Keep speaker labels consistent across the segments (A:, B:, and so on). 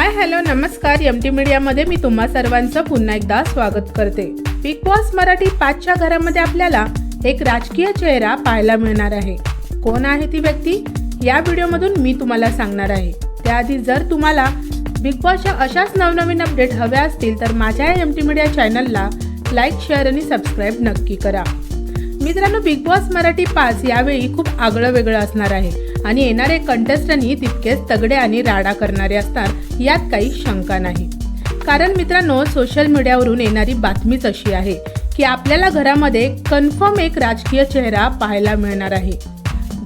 A: हाय hello नमस्कार. M T मीडियामध्ये मी तुम्हा सर्वांचं पुन्हा एकदा स्वागत करते. बिग बॉस मराठी पाचच्या घरामध्ये आपल्याला एक राजकीय चेहरा पाहायला मिळणार आहे. कोण आहे ती व्यक्ती? या व्हिडिओमधून मी तुम्हाला सांगणार आहे. त्याआधी जर तुम्हाला बिग बॉसच्या अशाच नवनवीन अपडेट हव्या असतील तर माझ्या एम टी मीडिया चॅनलला लाईक शेअर आणि सबस्क्राईब नक्की करा. मित्रांनो बिग बॉस मराठी पाच यावेळी खूप आगळं वेगळं असणार आहे. आणि येणारे कंटेस्टंटही तितकेच तगडे आणि राडा करणारे असतात यात काही शंका नाही. कारण मित्रांनो सोशल मीडियावरून येणारी बातमीच अशी आहे की आपल्याला घरामध्ये कन्फर्म एक राजकीय चेहरा पाहायला मिळणार आहे.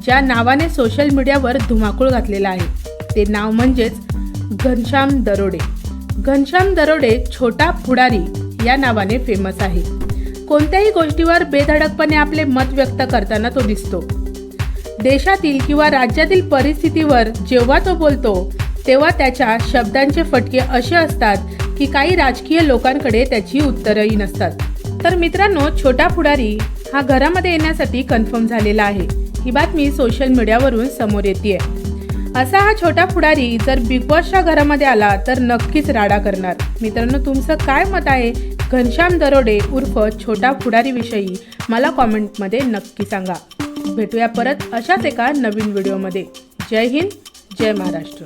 A: ज्या नावाने सोशल मीडियावर धुमाकूळ घातलेला आहे ते नाव म्हणजेच घनश्याम दरोडे. घनश्याम दरोडे छोटा पुढारी या नावाने फेमस आहे. कोणत्याही गोष्टीवर बेधडकपणे आपले मत व्यक्त करताना तो दिसतो. देशातील किंवा राज्यातील परिस्थितीवर जेव्हा तो बोलतो तेव्हा त्याच्या शब्दांचे फटके असे असतात की काही राजकीय लोकांकडे त्याची उत्तरही नसतात. तर मित्रांनो छोटा पुढारी हा घरामध्ये येण्यासाठी कन्फर्म झालेला आहे. ही बातमी सोशल मीडियावरून समोर येते असा हा छोटा पुढारी जर बिग बॉसच्या घरामध्ये आला तर नक्कीच राडा करणार. मित्रांनो तुमचं काय मत आहे? घनश्याम दरोडे उर्फ छोटा पुढारीविषयी मला कॉमेंटमध्ये नक्की सांगा. भेटूया परत अशाच एका नवीन व्हिडिओमध्ये. जय हिंद जय महाराष्ट्र.